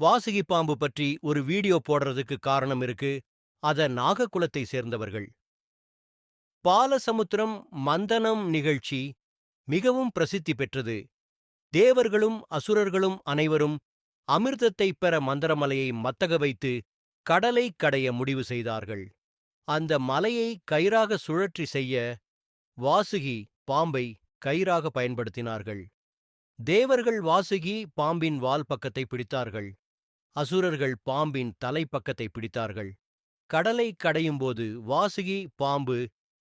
வாசுகி பாம்பு பற்றி ஒரு வீடியோ போடுறதுக்கு காரணம் இருக்கு. அத நாககுலத்தை சேர்ந்தவர்கள். பாலசமுத்திரம் மந்தனம் நிகழ்ச்சி மிகவும் பிரசித்தி பெற்றது. தேவர்களும் அசுரர்களும் அனைவரும் அமிர்தத்தை பெற மந்திரமலையை மத்தக வைத்து கடலை கடைய முடிவு செய்தார்கள். அந்த மலையை கயிறாக சுழற்றி செய்ய வாசுகி பாம்பை கயிறாக பயன்படுத்தினார்கள். தேவர்கள் வாசுகி பாம்பின் வால் பக்கத்தை பிடித்தார்கள். அசுரர்கள் பாம்பின் தலைப்பக்கத்தை பிடித்தார்கள். கடலை கடையும்போது வாசுகி பாம்பு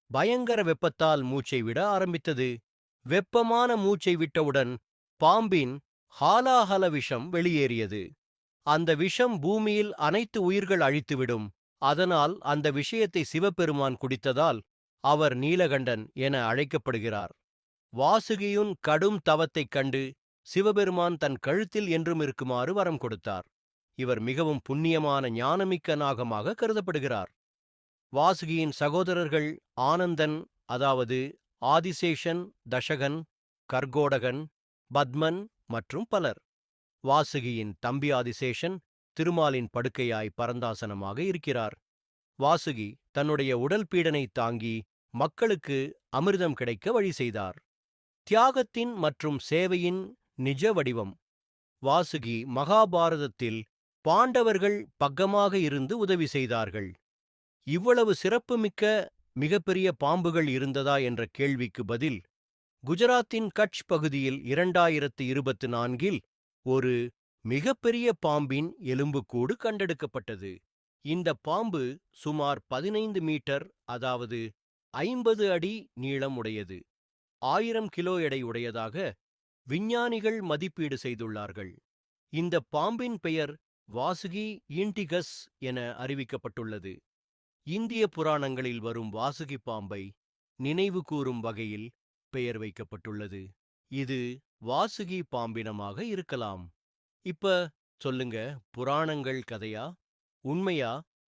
பயங்கர வெப்பத்தால் மூச்சை விட ஆரம்பித்தது. வெப்பமான மூச்சை விட்டவுடன் பாம்பின் ஹாலாஹல விஷம் வெளியேறியது. அந்த விஷம் பூமியில் அனைத்து உயிர்கள் அழித்துவிடும். அதனால் அந்த விஷயத்தை சிவபெருமான் குடித்ததால் அவர் நீலகண்டன் என அழைக்கப்படுகிறார். வாசுகியுன் கடும் தவத்தைக் கண்டு சிவபெருமான் தன் கழுத்தில் என்றும் இருக்குமாறு வரம் கொடுத்தார். இவர் மிகவும் புண்ணியமான ஞானமிக்க நாகமாக கருதப்படுகிறார். வாசுகியின் சகோதரர்கள் ஆனந்தன் அதாவது ஆதிசேஷன் தஷகன் கர்கோடகன் பத்மன் மற்றும் பலர். வாசுகியின் தம்பி ஆதிசேஷன் திருமாலின் படுக்கையாய் பரந்தாசனமாக இருக்கிறார். வாசுகி தன்னுடைய உடல் பீடனை தாங்கி மக்களுக்கு அமிர்தம் கிடைக்க வழி செய்தார். தியாகத்தின் மற்றும் சேவையின் நிஜ வடிவம். வாசுகி மகாபாரதத்தில் பாண்டவர்கள் பக்கமாக இருந்து உதவி செய்தார்கள். இவ்வளவு சிறப்புமிக்க மிகப்பெரிய பாம்புகள் இருந்ததா என்ற கேள்விக்கு பதில் குஜராத்தின் கட்ச் பகுதியில் இரண்டாயிரத்து இருபத்து நான்கில் ஒரு மிகப்பெரிய பாம்பின் எலும்புக்கூடு கண்டெடுக்கப்பட்டது. இந்த பாம்பு சுமார் பதினைந்து மீட்டர் அதாவது ஐம்பது அடி நீளம் உடையது. ஆயிரம் கிலோ எடை உடையதாக விஞ்ஞானிகள் மதிப்பீடு செய்துள்ளார்கள். இந்த பாம்பின் பெயர் வாசுகி இன்டிகஸ் என அறிவிக்கப்பட்டுள்ளது. இந்திய புராணங்களில் வரும் வாசுகி பாம்பை நினைவு கூறும் வகையில் பெயர் வைக்கப்பட்டுள்ளது. இது வாசுகி பாம்பினமாக இருக்கலாம். இப்ப சொல்லுங்க புராணங்கள் கதையா உண்மையா